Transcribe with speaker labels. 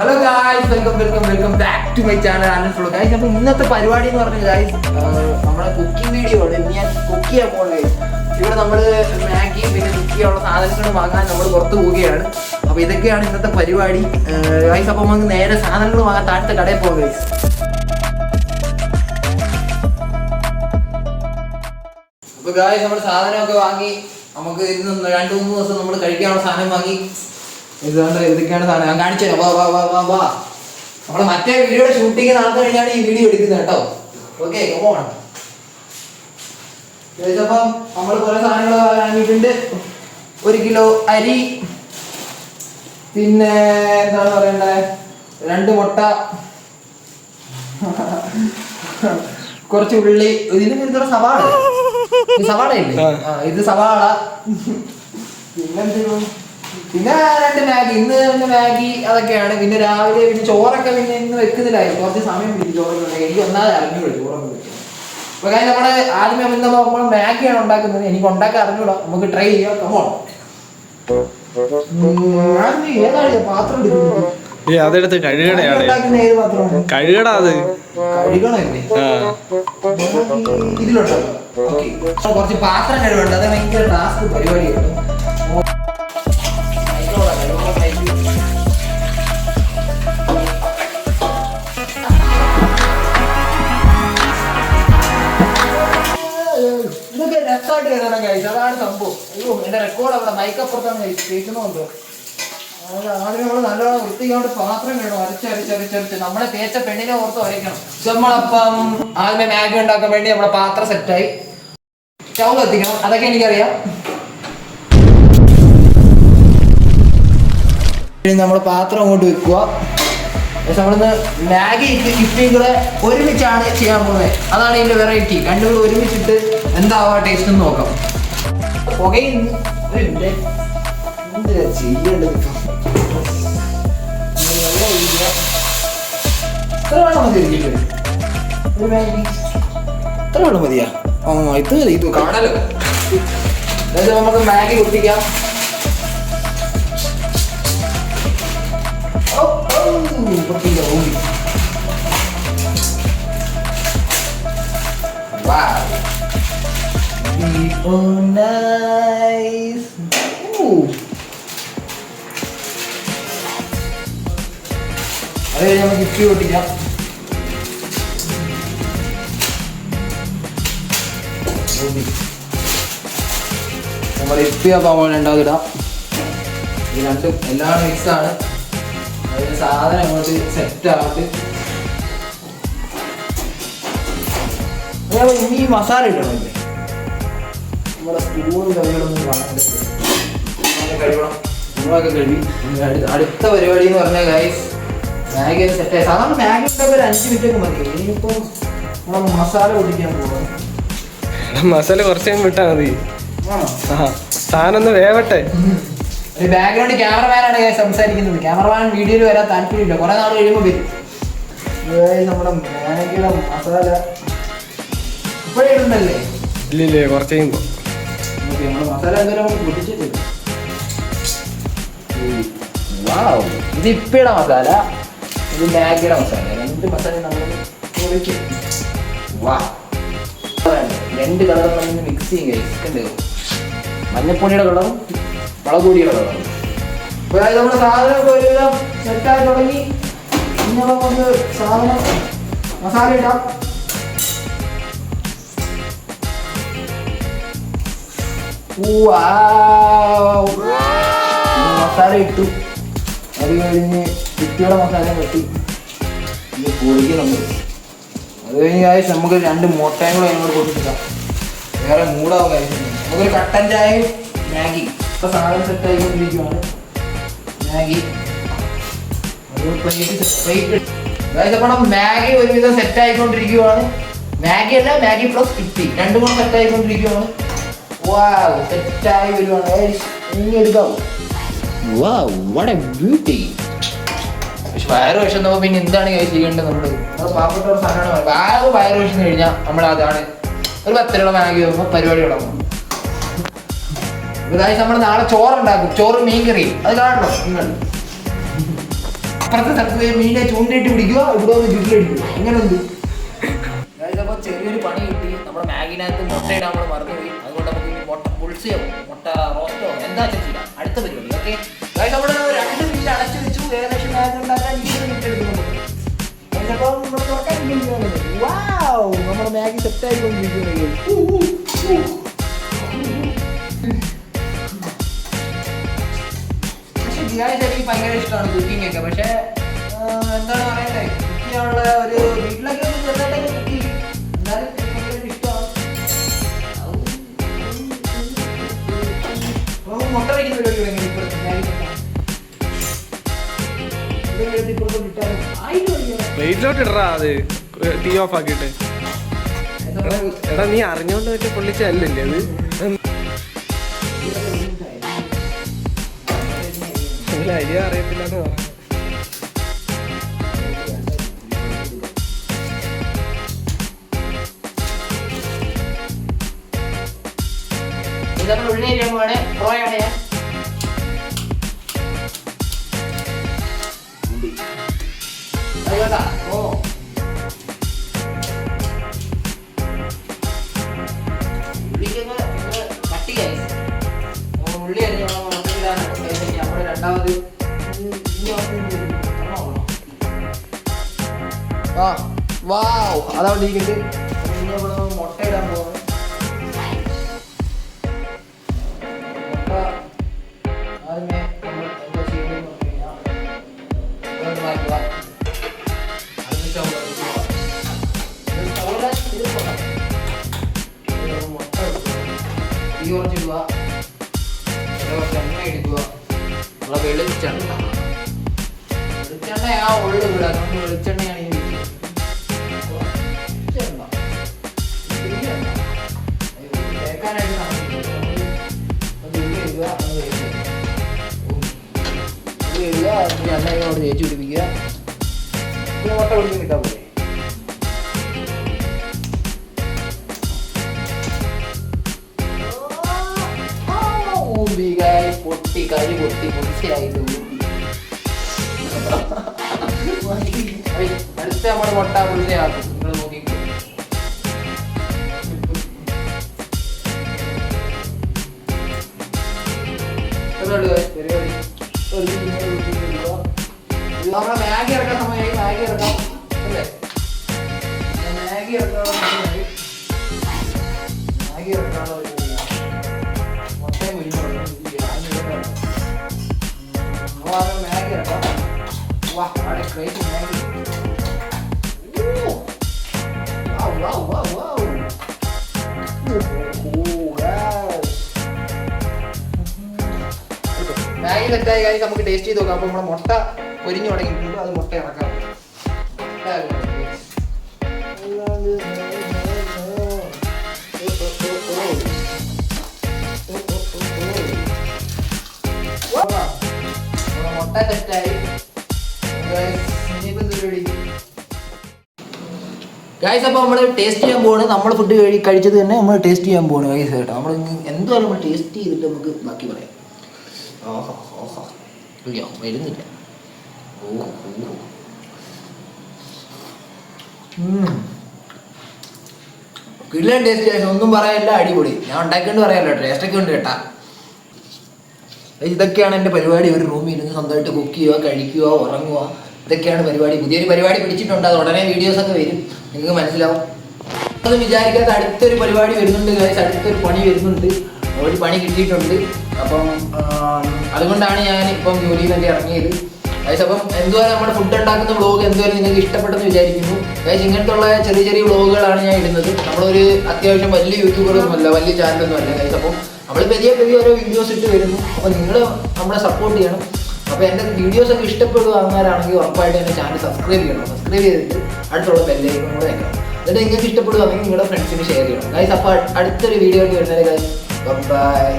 Speaker 1: Hello guys welcome welcome welcome back to my channel Anand guys അപ്പോൾ ഇന്നത്തെ പരിപാടി എന്ന് പറഞ്ഞാൽ ഗായ്സ് നമ്മുടെ കുക്കിംഗ് വീഡിയോ ആണ്. ഇന്ന് ഞാൻ കുക്ക് ചെയ്യാൻ പോകുന്നത് ഇവിടെ നമ്മൾ മാഗി പിന്നെ കുക്ക് ചെയ്യാനുള്ള സാധനങ്ങൾ വാങ്ങാൻ നമ്മൾ പുറത്ത് പോവുകയാണ്. അപ്പോൾ ഇതൊക്കെയാണ് ഇന്നത്തെ പരിപാടി. ഗായ്സ് അപ്പോൾ നമുക്ക് നേരെ സാധനങ്ങൾ വാങ്ങാൻ താഴത്തെ കടയിൽ പോകാം ഗൈസ് അപ്പോൾ ഗായ്സ് നമ്മൾ സാധനമൊക്കെ വാങ്ങി നമുക്ക് ഇന്ന് രണ്ട് മൂന്ന് ദിവസം നമ്മൾ കഴിക്കാനുള്ള സാധനം വാങ്ങി. ഇതുകൊണ്ട് ഇതൊക്കെയാണ് സാധനം. ഞാൻ കാണിച്ചു തരാം. വാ വാ വാ വാ വാ. നമ്മളെ മറ്റേ വീഡിയോ ഷൂട്ടിങ് നടന്നു കഴിഞ്ഞാണ് ഈ വീഡിയോ എടുക്കുന്നത് കേട്ടോ. ഓക്കെ കമോൺ ചോദിച്ചപ്പം നമ്മൾ കുറെ സാധനങ്ങൾ വാങ്ങിയിട്ടുണ്ട്. ഒരു കിലോ അരി. പിന്നെ എന്താണ് പറയണ്ടേ? രണ്ട് മുട്ട. കുറച്ച് ഉള്ളി. ഇതിന് ഇത്ര സവാള. സവാള ഇല്ലേ ഇത് സവാള. പിന്നെ എന്തിനു? പിന്നെ രണ്ട് മാഗി ഇന്ന് പിന്നെ മാഗി അതൊക്കെയാണ്. പിന്നെ രാവിലെ പിന്നെ ചോറൊക്കെ പിന്നെ ഇന്ന് വെക്കുന്നില്ലായിരുന്നു. കുറച്ച് സമയം പിടിക്കും ചോറൊക്കെ. എനിക്ക് ഒന്നാമത് അറിഞ്ഞൂടെ ചോറൊക്കെ വെക്കുന്നത് അപ്പൊ കാര്യം നമ്മുടെ ആദ്യമേ മുന്നേ നമ്മൾ മാഗിയാണ് ഉണ്ടാക്കുന്നത്. എനിക്ക് ഉണ്ടാക്കാൻ അറിഞ്ഞൂടാ. നമുക്ക് ട്രൈ ചെയ്യാം. കമോൺ ഏതാണ് ഇത്? പാത്രം എടുക്കുന്നത്?
Speaker 2: ഏ അതെടുത്ത് കഴുകടയാണ്. കഴുകടാ അത്.
Speaker 1: കുറച്ച് പാത്രം കഴിവുണ്ട് അത് ഭയങ്കര ടാസ്ക് പരിപാടിയാണ് കഴിച്ചു അതാണ് സംഭവം. അയ്യോ എന്റെ റെക്കോർഡ് അവിടെ മൈക്കപ്പുറത്താണ് കേൾക്കുന്നുണ്ടോ ആദ്യം നമ്മൾ നല്ലോണം വൃത്തിയോട് പാത്രം വേണം അരച്ചരച്ചരച്ചരച്ച് നമ്മളെ തേച്ച പെണ്ണിനെ ഓർത്ത് വരയ്ക്കണം. നമ്മളപ്പം ആദ്യമേ മാഗി ഉണ്ടാക്കാൻ വേണ്ടി നമ്മളെ പാത്രം സെറ്റായി സ്റ്റൗ കത്തിക്കണം അതൊക്കെ എനിക്കറിയാം. നമ്മൾ പാത്രം അങ്ങോട്ട് വെക്കുക. പക്ഷെ നമ്മളിന്ന് മാഗി ഇപ്പിയും കൂടെ ഒരുമിച്ചാണ് ചെയ്യാൻ പോകുന്നത്. അതാണ് ഇതിന്റെ വെറൈറ്റി രണ്ടും കൂടെ ഒരുമിച്ചിട്ട് എന്താവാ ടേസ്റ്റ് നോക്കാം. ഇത്ര വെള്ളം മതിയാ? ആ ഇത് ഇത് കാണാലോ. അതായത് നമുക്ക് മാഗി കുട്ടിക്കാം ഊരി. Wow. Oh, nice. Ooh. അത് കഴിഞ്ഞ് നമുക്ക് ഇപ്പി. നമ്മൾ ഇപ്പി രണ്ടാമത് ഇടാം ഈ രണ്ടും എല്ലാം മിക്സ് ആണ് അതിന് സാധനം അങ്ങോട്ട് സെറ്റ് ഇനി മസാല ഇടണമല്ലേ നമ്മുടെ സ്പൂൺ കറികളൊന്നും കാണാൻ കഴിയണം നമ്മളൊക്കെ കഴുകി അടുത്ത പരിപാടി എന്ന് പറഞ്ഞാൽ ഗൈസ് മാഗി സെറ്റ് ആയി സാധാരണ മാഗി ഉണ്ടാക്കി ഒരു അഞ്ച് മിനിറ്റ് ഒക്കെ മതി. ഇനിയിപ്പോൾ നമ്മൾ മസാല പൊടിക്കാൻ
Speaker 2: പോകണം മസാല കുറച്ച് കഴിയുമ്പോ വിട്ടാ മതി. സാധനം വേവട്ടെ.
Speaker 1: ഒരു ബാക്ക്ഗ്രൗണ്ട് ക്യാമറമാനാണ് ഞാൻ സംസാരിക്കുന്നത്. ക്യാമറമാൻ വീഡിയോയിൽ വരാൻ താല്പര്യമില്ല. കുറെ നാൾ കഴിയുമ്പോൾ വരും. നമ്മുടെ മാഗിയുടെ മസാല. ഇപ്പോഴേ ഇടുന്നല്ലേ
Speaker 2: ഇല്ലില്ലേ കുറച്ച് കഴിയുമ്പോ.
Speaker 1: നമ്മൾ മസാല എന്തോരം പൊട്ടിച്ചിട്ട് വാവ്. ഇത് ഇപ്പയുടെ മസാല? ഇത് മാഗിയുടെ മസാല. രണ്ട് മസാല നമ്മൾ വാ. രണ്ട് കളർ നമ്മൾ മിക്സ് ചെയ്യും കഴിച്ചിട്ടുണ്ട് മഞ്ഞപ്പൊടിയുടെ കളറും മുളകുപൊടിയുടെ കളറും അതായത് നമ്മുടെ സാധനമൊക്കെ സെറ്റായി തുടങ്ങി. ഇനി നമുക്ക് സാധനം മസാല ഇടാം. മസാല ഇട്ടു. അത് കഴിഞ്ഞ് കുട്ടിയുടെ മസാല കെട്ടി ഇത് പൊളിക്കും നമ്മൾ അത് കഴിഞ്ഞ് കാര്യം നമുക്ക് രണ്ട് മുട്ടയും കൂടെ അതിനോട് കൊടുത്തിട്ടാം വേറെ മൂടാവും കാര്യം നമുക്കൊരു കട്ടൻ ചായയും മാഗി. ഇപ്പൊ സാധനം സെറ്റ് ആയിക്കൊണ്ടിരിക്കുവാണ്. മാഗി. മാഗി ഒരുവിധം സെറ്റ് ആയിക്കൊണ്ടിരിക്കുവാണ്. മാഗി അല്ല മാഗി പ്ലസ് കിട്ടി രണ്ടും കൂടെ സെറ്റ് ആയിക്കൊണ്ടിരിക്കുവാണ്. സെറ്റായി വരുവാണ് ഇനി എടുക്കാവോ വാവ് വാട്ട് എ ബ്യൂട്ടി പക്ഷെ വയറ് വിശന്നപ്പോ പിന്നെ എന്താണ് guys ചെയ്യേണ്ടത് നമ്മൾ നമ്മൾ പാവപ്പെട്ട ഒരു സാധനമാണ്. വയറ് വയറ് കഴിഞ്ഞാൽ നമ്മൾ അതാണ്. ഒരു പത്ത് രൂപ വാങ്ങി വരുമ്പോൾ പരിപാടി തുടങ്ങും. ഇതായി നമ്മൾ നാളെ ചോറുണ്ടാക്കും ചോറ് മീൻ കറി അത് കാണണം നിങ്ങൾ? അപ്പുറത്തെ സ്ഥലത്ത് പോയി മീനെ ചൂണ്ടിയിട്ട് പിടിക്കുക ഇവിടെ വന്ന് ചുറ്റിലടിക്കുക എങ്ങനെയുണ്ട്? അപ്പോൾ ചെറിയൊരു പണി കിട്ടി. നമ്മുടെ മാഗിനകത്ത് മുട്ടയിടാൻ നമ്മൾ മറന്നുപോയി. അതുകൊണ്ട് ഇനി മുട്ട റോസ്റ്റോ? എന്താ ചെയ്യാം അടുത്ത പരിപാടി ഓക്കെ? നമ്മൾ രണ്ട് മിനിറ്റ് അടച്ചു വെച്ചു. ഏകദേശം! നമ്മുടെ മാഗി സെറ്റ് ആയിക്കൊണ്ടിരിക്കുന്നത് പക്ഷെ ഗിയാസ് എനിക്ക് ഭയങ്കര ഇഷ്ടമാണ് കുക്കിംഗ് ഒക്കെ. പക്ഷെ എന്താണ് പറയണ്ടേ? കുക്കിങ്ങുള്ള ഒരു വീട്ടിലൊക്കെ ചെറുതായിട്ടൊക്കെ വിട്ടാലും ആയിട്ട് വയ്ക്കണം.
Speaker 2: പ്ലേറ്റിലോട്ട് ഇടറാ അത്. ടീ ഓഫ് ആക്കിയിട്ട്. എടാ, നീ അറിഞ്ഞോണ്ട് പറ്റി പൊള്ളിച്ചല്ലേ അത്? അരി അറിയത്തില്ല എന്ന് പറഞ്ഞു
Speaker 1: ഇതൊക്കെ ഉള്ളേരിയാണ് പ്രോയാണ് ഞാൻ നമ്മൾ മുട്ട എടുക്കുക. വെളിച്ചെണ്ണ. വെളിച്ചെണ്ണയാ ഉള്ളു ഇവിടെ അതുകൊണ്ട് വെളിച്ചെണ്ണയാണ് ഇടുക, അതിന് എണ്ണയോട് തേച്ച് പിടിപ്പിക്കുക പിന്നെ മുട്ട പൊടിച്ച് കിട്ടാൻ പോലെ ഊമ്പികായി പൊട്ടി കരി പൊട്ടി ഏയ്, അടുത്ത നമ്മുടെ മുട്ട പൊടിച്ചയാക്കും നിങ്ങൾ നോക്കിക്കോ ഇത്രയുള്ളൂ മാഗി സമയമായി മാഗി ഇറക്കാം. അല്ലേ? മാഗി ഇറക്കാനുള്ള സമയമായി. മാഗി ഇറക്കാനുള്ള ഒരു മുട്ടയും മുരിഞ്ഞു നമ്മൾ മാഗി ഇറക്കാം. വാ അവിടെ crate Maggi Wow, wow, wow. Maggi സെറ്റായി കാര്യം നമുക്ക് ടേസ്റ്റ് ചെയ്ത് നോക്കാം. അപ്പോൾ നമ്മുടെ മുട്ട പൊരിഞ്ഞു തുടങ്ങിയിട്ടുണ്ട്. അത് മുട്ട ഇറക്കാം മുട്ട സെറ്റായി ഗായ്സ് അപ്പോൾ നമ്മൾ ടേസ്റ്റ് ചെയ്യാൻ പോവാണ്. നമ്മൾ ഫുഡ് കഴി കഴിച്ചത് തന്നെ നമ്മൾ ടേസ്റ്റ് ചെയ്യാൻ പോവാണ് ഗൈസ് കേട്ടോ. നമ്മൾ എന്തോ നമ്മൾ ടേസ്റ്റ് ചെയ്തിട്ട് നമുക്ക് ബാക്കി പറയാം. ഓഹോ ഓഹോ. ഇല്ല വരുന്നില്ല. കിടിലൻ ടേസ്റ്റ് ഒന്നും പറയാനില്ല അടിപൊളി. ഞാൻ ഉണ്ടാക്കിയോണ്ട് പറയാമല്ലോ ടേസ്റ്റ് ഒക്കെ ഉണ്ട് കേട്ടാ. ഇതൊക്കെയാണ് എന്റെ പരിപാടി. ഒരു റൂമിൽ ഇരുന്ന് സ്വന്തമായിട്ട് കുക്ക് ചെയ്യുക കഴിക്കുക ഉറങ്ങുക. ഇതൊക്കെയാണ് പരിപാടി. പുതിയൊരു പരിപാടി പിടിച്ചിട്ടുണ്ട്. അത് ഉടനെ വീഡിയോസ് ഒക്കെ വരും. നിങ്ങൾക്ക് മനസ്സിലാവും. അത് വിചാരിക്കാത്ത അടുത്തൊരു പരിപാടി വരുന്നുണ്ട് കാര്യം അടുത്തൊരു പണി വരുന്നുണ്ട്. ഒരു പണി കിട്ടിയിട്ടുണ്ട്. അപ്പം അതുകൊണ്ടാണ് ഞാൻ ഇപ്പം ജോലിയിൽ തന്നെ ഇറങ്ങിയത്. ഗൈസ് അപ്പം എന്തുവരെ നമ്മുടെ ഫുഡ് ഉണ്ടാക്കുന്ന വ്ളോഗ് എന്തുവരെ നിങ്ങൾക്ക് ഇഷ്ടപ്പെട്ടെന്ന് വിചാരിക്കുന്നു? ഗൈസ് ഇങ്ങനത്തുള്ള ചെറിയ ചെറിയ വ്ളോഗുകളാണ് ഞാൻ ഇടുന്നത്. നമ്മളൊരു അത്യാവശ്യം വലിയ യൂട്യൂബറൊന്നും അല്ല വലിയ ചാനലൊന്നും അല്ല ഗൈസ് അപ്പം നമ്മൾ പെരിയ പെരിയ ഓരോ വീഡിയോസ് ഇട്ട് വരുന്നു. അപ്പോൾ നിങ്ങൾ നമ്മളെ സപ്പോർട്ട് ചെയ്യണം. അപ്പോൾ എന്റെ വീഡിയോസ് ഒക്കെ ഇഷ്ടപ്പെടുകയാണെങ്കിൽ ഉറപ്പായിട്ട് എന്റെ ചാനൽ സബ്സ്ക്രൈബ് ചെയ്യണം. സബ്സ്ക്രൈബ് ചെയ്തിട്ട് അടുത്തുള്ള ബെല്ലൈക്കൺ കൂടെ വെക്കണം. എന്നിട്ട് നിങ്ങൾക്ക് ഇഷ്ടപ്പെടുകയാണെങ്കിൽ നിങ്ങളുടെ ഫ്രണ്ട്സിന് ഷെയർ ചെയ്യണം. ഗൈസ് അപ്പോൾ അടുത്തൊരു വീഡിയോ വരുന്നത് ഗൈസ് ബൈ